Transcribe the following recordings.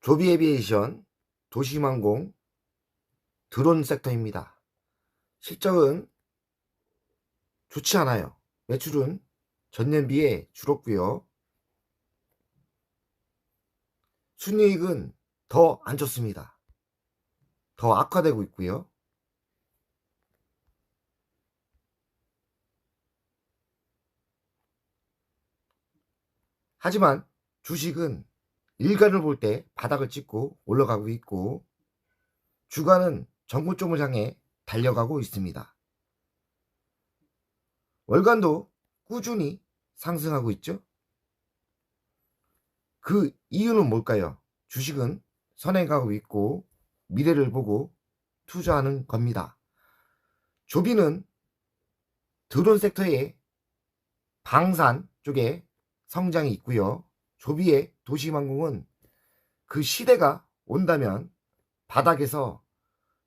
조비 에비에이션, 도시망공, 드론 섹터입니다. 실적은 좋지 않아요. 매출은 전년 비해 줄었고요. 순이익은 더 안 좋습니다. 더 악화되고 있고요. 하지만 주식은 일간을 볼 때 바닥을 찍고 올라가고 있고 주가는 정고점을 향해 달려가고 있습니다. 월간도 꾸준히 상승하고 있죠. 그 이유는 뭘까요? 주식은 선행가고 있고 미래를 보고 투자하는 겁니다. 조비는 드론 섹터의 방산 쪽에 성장이 있고요. 조비의 도시망공은 그 시대가 온다면 바닥에서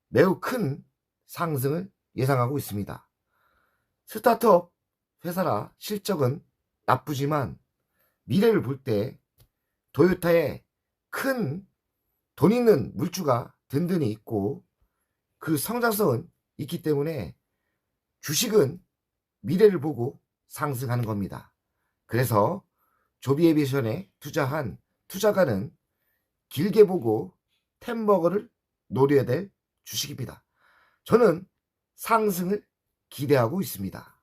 매우 큰 상승을 예상하고 있습니다. 스타트업 회사라 실적은 나쁘지만 미래를 볼 때 도요타의 큰 돈 있는 물주가 든든히 있고 그 성장성은 있기 때문에 주식은 미래를 보고 상승하는 겁니다. 그래서 조비에비션에 투자한 투자가는 길게 보고 템버거를 노려야 될 주식입니다. 저는 상승을 기대하고 있습니다.